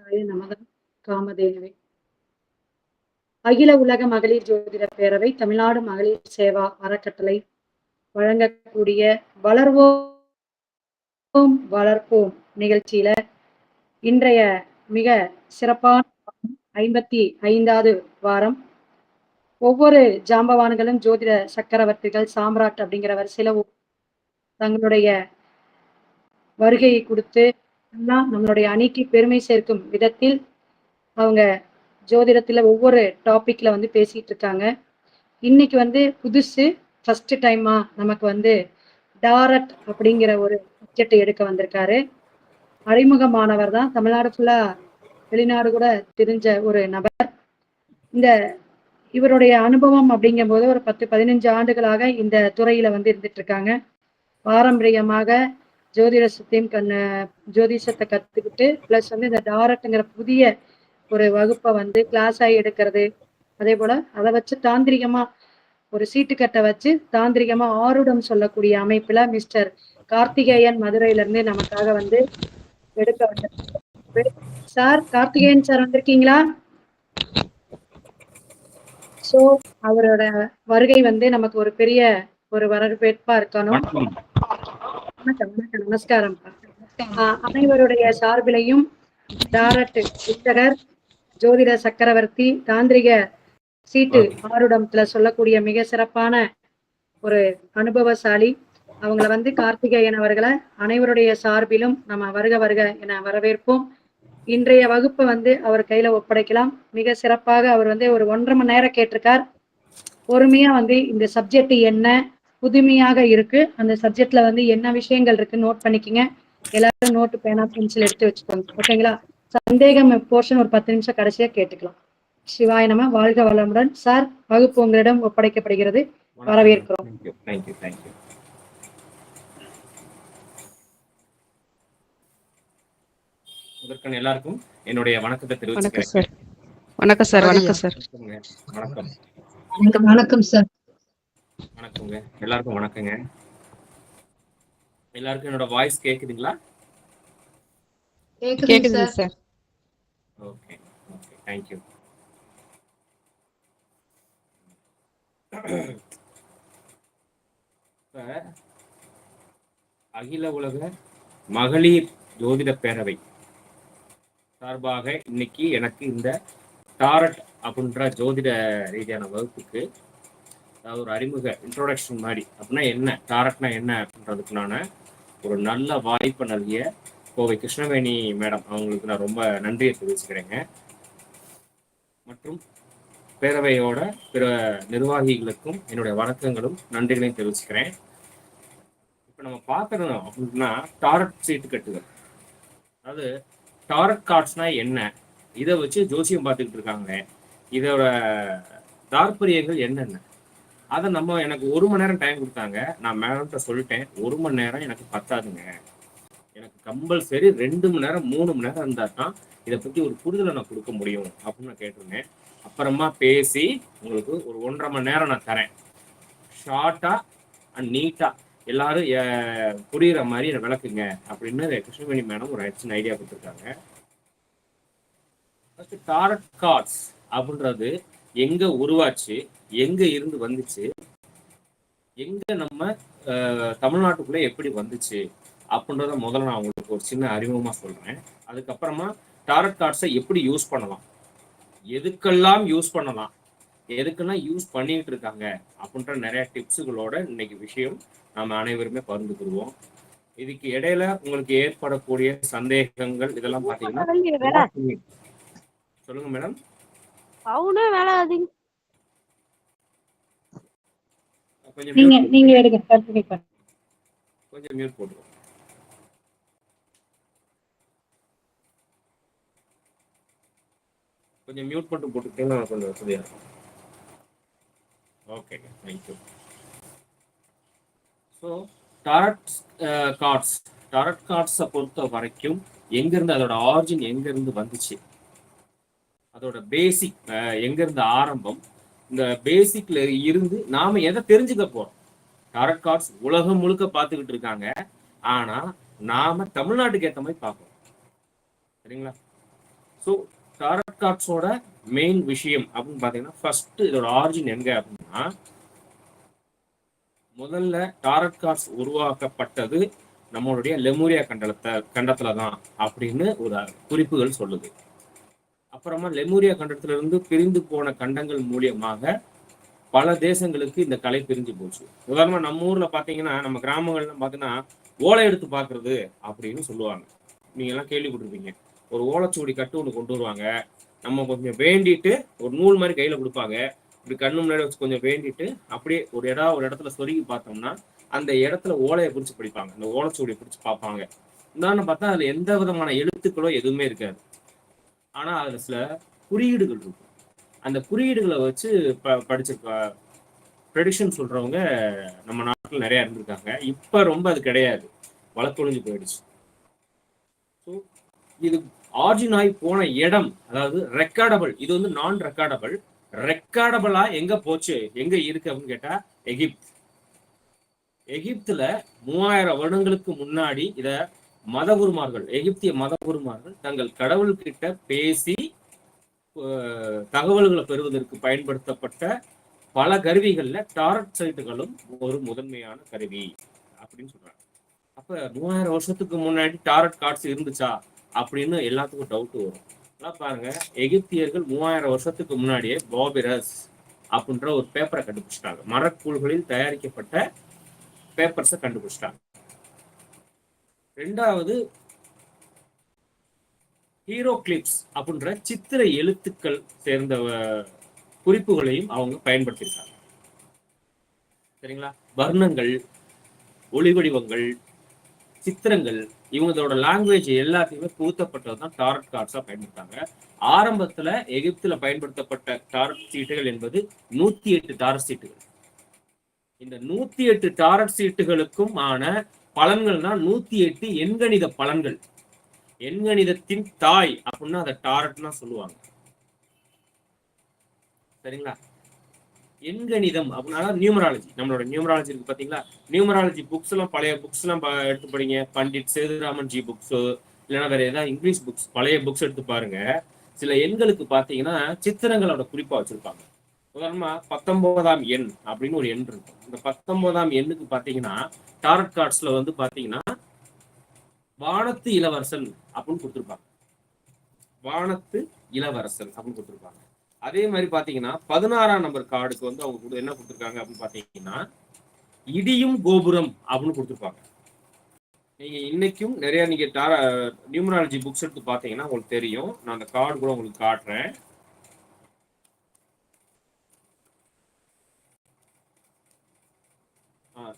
நமச்சிவாய நமதம் காமதேனுவே அகில உலக மகளிர் ஜோதிட பேரவை தமிழ்நாடு மகளிர் சேவா அறக்கட்டளை வழங்கக்கூடிய வளர்வோம் வளர்ப்போம் நிகழ்ச்சியில இன்றைய மிக சிறப்பான ஐம்பத்தி ஐந்தாவது வாரம். ஒவ்வொரு ஜாம்பவான்களும் ஜோதிட சக்கரவர்த்திகள் சாம்ராட் அப்படிங்கிற வரிசையில தங்களுடைய வருகையை கொடுத்து எல்லாம் நம்மளுடைய அணிக்கு பெருமை சேர்க்கும் விதத்தில் அவங்க ஜோதிடத்துல ஒவ்வொரு டாபிக்ல வந்து பேசிட்டு இருக்காங்க. இன்னைக்கு வந்து புதுசு ஃபர்ஸ்ட் டைமா நமக்கு வந்து டாரட் அப்படிங்கிற ஒரு சப்ஜெக்ட் எடுக்க வந்திருக்காரு. அறிமுகமானவர் தான். தமிழ்நாடு ஃபுல்லா வெளிநாடு கூட தெரிஞ்ச ஒரு நபர். இந்த இவருடைய அனுபவம் அப்படிங்கும்போது ஒரு பத்து பதினஞ்சு ஆண்டுகளாக இந்த துறையில வந்து இருந்துட்டு இருக்காங்க. பாரம்பரியமாக ஜோதிடசத்தையும் கண்ண ஜோதிஷத்தை கத்துக்கிட்டு ப்ளஸ் வந்து இந்த டாரட்டுங்கிற புதிய ஒரு வகுப்பை வந்து கிளாஸ் ஆகி எடுக்கிறது. அதே போல அதை வச்சு தாந்திரிகமா ஒரு சீட்டுக்கட்டை வச்சு தாந்திரிகமா ஆருடம் சொல்லக்கூடிய அமைப்புல மிஸ்டர் கார்த்திகேயன் மதுரையில இருந்து நமக்காக வந்து எடுக்க வந்திருக்காரு. சார் கார்த்திகேயன் சார் வந்திருக்கீங்களா? சோ அவரோட வருகை வந்து நமக்கு ஒரு பெரிய ஒரு வரவேற்பா இருக்கணும். வணக்கம் வணக்கம். நமஸ்காரம். ஆஹ் அனைவருடைய சார்பிலையும் டாரட் புத்தகர் ஜோதிட சக்கரவர்த்தி தாந்திரிக சீட்டு ஆருடம்ல சொல்லக்கூடிய மிக சிறப்பான ஒரு அனுபவசாலி. அவங்கள வந்து கார்த்திகேயன் அவர்களை அனைவருடைய சார்பிலும் நம்ம வருக வருக என வரவேற்போம். இன்றைய வகுப்பை வந்து அவர் கையில ஒப்படைக்கலாம். மிக சிறப்பாக அவர் வந்து ஒரு ஒன்றரை மணி நேரம் கேட்டிருக்கார். பொறுமையா வந்து இந்த சப்ஜெக்ட் என்ன புதுமையாக இருக்கு. அந்த சப்ஜெக்ட்ல வந்து என்ன விஷயங்கள் இருக்கு நோட் பண்ணிக்கங்க. எல்லாரும் நோட்டு பேனா பென்சில் எடுத்து வச்சுக்கோங்க. ஓகேங்களா சந்தேகம் போர்ஷன் ஒரு பத்து நிமிஷம் கடைசியா கேட்டுக்கலாம். சிவாய நம வாழ்க வளமுடன். சார் வகுப்பு உங்களிடம் ஒப்படைக்கப்படுகிறது. வரவேற்கிறோம். தேங்க்யூ தேங்க்யூ முதற்கண் எல்லாருக்கும் என்னுடைய வணக்கத்தை வணக்கம் தெரிவிச்சுக்கிறேன் சார். வணக்கம் சார். வணக்கம் சார். வணக்கம் வணக்கம் சார். வணக்கங்க. எல்லாருக்கும் வணக்கங்க. எல்லாருக்கும் என்னோட வாய்ஸ் கேக்குதுங்களா? கேக்குதுங்க சார். ஓகே ஓகே தேங்க்யூ இப்ப அகில உலக மகளிர் ஜோதிட பேரவை சார்பாக இன்னைக்கு எனக்கு இந்த டாரட் அப்படின்ற ஜோதிட ரீதியான வகுப்புக்கு அதாவது ஒரு அறிமுக இன்ட்ரோடக்ஷன் மாதிரி. அப்படின்னா என்ன? டாரட்னா என்ன அப்படின்றதுக்குனான ஒரு நல்ல வாய்ப்பு நல்கிய கோவை கிருஷ்ணவேணி மேடம். அவங்களுக்கு நான் ரொம்ப நன்றியை தெரிவிச்சுக்கிறேங்க. மற்றும் பேரவையோட பிற நிர்வாகிகளுக்கும் என்னுடைய வணக்கங்களும் நன்றிகளையும் தெரிவிச்சுக்கிறேன். இப்போ நம்ம பார்க்கணும் அப்படின்னா டாரட் சீட்டு கட்டுகள் அதாவது டாரட் கார்ட்ஸ்னா என்ன? இதை வச்சு ஜோசியம் பார்த்துக்கிட்டு இருக்காங்க. இதோட தாற்பரியங்கள் என்னென்ன? அதை நம்ம எனக்கு ஒரு மணி நேரம் டைம் கொடுத்தாங்க. நான் மேடம்கிட்ட சொல்லிட்டேன். ஒரு மணி நேரம் எனக்கு பத்தாதுங்க. எனக்கு கம்பல்சரி ரெண்டு மணி நேரம் மூணு மணி நேரம் இருந்தால் தான் இதை பற்றி ஒரு புரிதலை நான் கொடுக்க முடியும் அப்படின்னு நான் கேட்டிருந்தேன். அப்புறமா பேசி உங்களுக்கு ஒரு ஒன்றரை மணி நேரம் நான் தரேன். ஷார்ட்டாக அண்ட் நீட்டாக எல்லாரும் அஹ், புரியுற மாதிரி என்னை விளக்குங்க. அப்படின்னு கிருஷ்ணவேணி மேடம் ஒரு சின்ன ஐடியா கொடுத்துருக்காங்க. ஃபர்ஸ்ட் டாரட் கார்ட்ஸ் அப்படின்றது எங்க உருவாச்சு? எங்க இருந்து வந்துச்சு? எங்க நம்ம தமிழ்நாட்டுக்குள்ள எப்படி வந்துச்சு? அப்படின்றத முதல்ல நான் உங்களுக்கு ஒரு சின்ன அறிமுகமா சொல்றேன். அதுக்கப்புறமா டாரட் கார்ட்ஸை எப்படி யூஸ் பண்ணலாம்? எதுக்கெல்லாம் யூஸ் பண்ணலாம்? எதுக்கெல்லாம் யூஸ் பண்ணிட்டு இருக்காங்க? அப்படின்ற நிறைய டிப்ஸுகளோட இன்னைக்கு விஷயம் நாம அனைவருமே பகிர்ந்துக்கிடுவோம் இதுக்கு இடையில உங்களுக்கு ஏற்படக்கூடிய சந்தேகங்கள் இதெல்லாம் பாத்தீங்கன்னா சொல்லுங்க மேடம் கொஞ்சம் நீங்க நீங்க எடுங்க கண்டினியூ பண்ணுங்க கொஞ்சம் மியூட் போட்டுருவோம் கொஞ்சம் மியூட் மட்டும் போட்டுக்கிட்டீங்கன்னா கொஞ்சம் வசதியாக இருக்கும். Okay thank you so tarot cards tarot கார்ட்ஸை பொறுத்த வரைக்கும் எங்கேருந்து அதோட ஆரிஜின் எங்கேருந்து வந்துச்சு? அதோட பேசிக் எங்கேருந்து ஆரம்பம்? இந்த பேசிக்ல இருந்து நாம எதை தெரிஞ்சுக்க போறோம்? டாரட் கார்ட்ஸ் உலகம் முழுக்க பார்த்துக்கிட்டு இருக்காங்க. ஆனா நாம தமிழ்நாட்டுக்கு ஏற்ற மாதிரி பார்ப்போம் சரிங்களா? ஸோ டாரட் கார்ட்ஸோட மெயின் விஷயம் அப்படின்னு பார்த்தீங்கன்னா ஃபர்ஸ்ட் இதோட ஆரிஜின் எங்க அப்படின்னா முதல்ல டாரட் கார்ட்ஸ் உருவாக்கப்பட்டது நம்மளுடைய லெமூரியா கண்டலத்தை கண்டத்துல தான் அப்படின்னு ஒரு குறிப்புகள் சொல்லுது. அப்புறமா லெமூரியா கண்டத்திலிருந்து பிரிந்து போன கண்டங்கள் மூலியமாக பல தேசங்களுக்கு இந்த கலை பிரிஞ்சு போச்சு. உதாரணமா நம்ம ஊர்ல பாத்தீங்கன்னா நம்ம கிராமங்கள்ல பாத்தீங்கன்னா ஓலை எடுத்து பாக்குறது அப்படின்னு சொல்லுவாங்க. நீங்க எல்லாம் கேள்விப்பட்டிருப்பீங்க. ஒரு ஓலைச்சுவடி கட்டு ஒன்று கொண்டு வருவாங்க. நம்ம கொஞ்சம் வேண்டிட்டு ஒரு நூல் மாதிரி கையில கொடுப்பாங்க. இப்படி கண்ணு முன்னாடி வச்சு கொஞ்சம் வேண்டிட்டு அப்படியே ஒரு இடம் ஒரு இடத்துல சொருகி பார்த்தோம்னா அந்த இடத்துல ஓலையை பிடிச்சு படிப்பாங்க. அந்த ஓலைச்சுவடியை பிடிச்சு பார்ப்பாங்க. உதாரணம் பார்த்தா அதுல எந்த விதமான எழுத்துக்களோ எதுவுமே இருக்காது. ஆனா அதுல சில குறியீடுகள் இருக்கும். அந்த குறியீடுகளை வச்சு ப படிச்ச ப்ரெடிஷன் சொல்றவங்க நம்ம நாட்டில் நிறைய இருந்திருக்காங்க. இப்ப ரொம்ப அது கிடையாது. வழக்கொழிஞ்சு போயிடுச்சு. ஸோ இது ஆர்ஜின் ஆகி போன இடம் அதாவது ரெக்கார்டபிள் இது வந்து நான் ரெக்கார்டபிள் ரெக்கார்டபிளா எங்க போச்சு எங்க இருக்கு அப்படின்னு கேட்டா எகிப்த். எகிப்துல மூவாயிரம் வருடங்களுக்கு முன்னாடி இத மதகுருமார்கள் எகிப்திய மதகுருமார்கள் தங்கள் கடவுள்கிட்ட பேசி தகவல்களை பெறுவதற்கு பயன்படுத்தப்பட்ட பல கருவிகள்ல டாரட் சைட்டுகளும் ஒரு முதன்மையான கருவி அப்படின்னு சொல்றாங்க. அப்ப மூவாயிரம் வருஷத்துக்கு முன்னாடி டாரட் கார்ட்ஸ் இருந்துச்சா அப்படின்னு எல்லாத்துக்கும் டவுட் வரும். அதெல்லாம் பாருங்க எகிப்தியர்கள் மூவாயிரம் வருஷத்துக்கு முன்னாடியே பாபிரஸ் அப்படின்ற ஒரு பேப்பரை கண்டுபிடிச்சிட்டாங்க. மரக்கூழ்களில் தயாரிக்கப்பட்ட பேப்பர்ஸை கண்டுபிடிச்சிட்டாங்க. ரெண்டாவது ஹீரோ கிளிப்ஸ் அப்படின்ற சித்திர எழுத்துக்கள் சேர்ந்த குறிப்புகளையும் அவங்க பயன்படுத்தியிருக்காங்க. சரிங்களா? வர்ணங்கள் ஒளி வடிவங்கள் சித்திரங்கள் இவங்களோட லாங்குவேஜ் எல்லாத்தையுமே புகுத்தப்பட்டது தான் டாரட் கார்ட்ஸா பயன்படுத்தாங்க ஆரம்பத்துல எகிப்தில் பயன்படுத்தப்பட்ட டாரட் சீட்டுகள் என்பது நூத்தி எட்டு டாரட் சீட்டுகள் இந்த நூத்தி எட்டு டாரட் சீட்டுகளுக்கும் ஆன பலன்கள்னா நூத்தி எட்டு எண்கணித பலன்கள். எண்கணிதத்தின் தாய் அப்படின்னா அதை டாரட்னா சொல்லுவாங்க. சரிங்களா? எண்கணிதம் அப்படின்னா நியூமராலஜி. நம்மளோட நியூமராலஜி இருக்கு பாத்தீங்களா? நியூமராலஜி புக்ஸ் எல்லாம் பழைய புக்ஸ் எல்லாம் ப- எடுத்து படிங்க. பண்டிட் சேதுராமன் ஜி புக்ஸ் இல்லைன்னா வேற ஏதாவது இங்கிலீஷ் புக்ஸ் பழைய புக்ஸ் எடுத்து பாருங்க. சில எண்களுக்கு பாத்தீங்கன்னா சித்திரங்களோட குறிப்பா வச்சிருப்பாங்க. உதாரணமா பத்தொன்பதாம் எண் அப்படின்னு ஒரு எண் இருக்கும். இந்த பத்தொன்பதாம் எண்ணுக்கு பாத்தீங்கன்னா டாரட் கார்ட்ஸ்ல வந்து பாத்தீங்கன்னா வானத்து இளவரசன் அப்படின்னு கொடுத்துருப்பாங்க. வானத்து இளவரசன் அப்படின்னு கொடுத்துருப்பாங்க. அதே மாதிரி பாத்தீங்கன்னா பதினாறாம் நம்பர் கார்டுக்கு வந்து அவங்க கொடு- என்ன கொடுத்துருக்காங்க அப்படின்னு பாத்தீங்கன்னா இடியும் கோபுரம் அப்படின்னு கொடுத்துருப்பாங்க. நீங்க இன்னைக்கும் நிறைய நீங்க நியூமராலஜி புக்ஸ் எடுத்து பாத்தீங்கன்னா உங்களுக்கு தெரியும். நான் அந்த கார்டு கூட உங்களுக்கு காட்டுறேன்.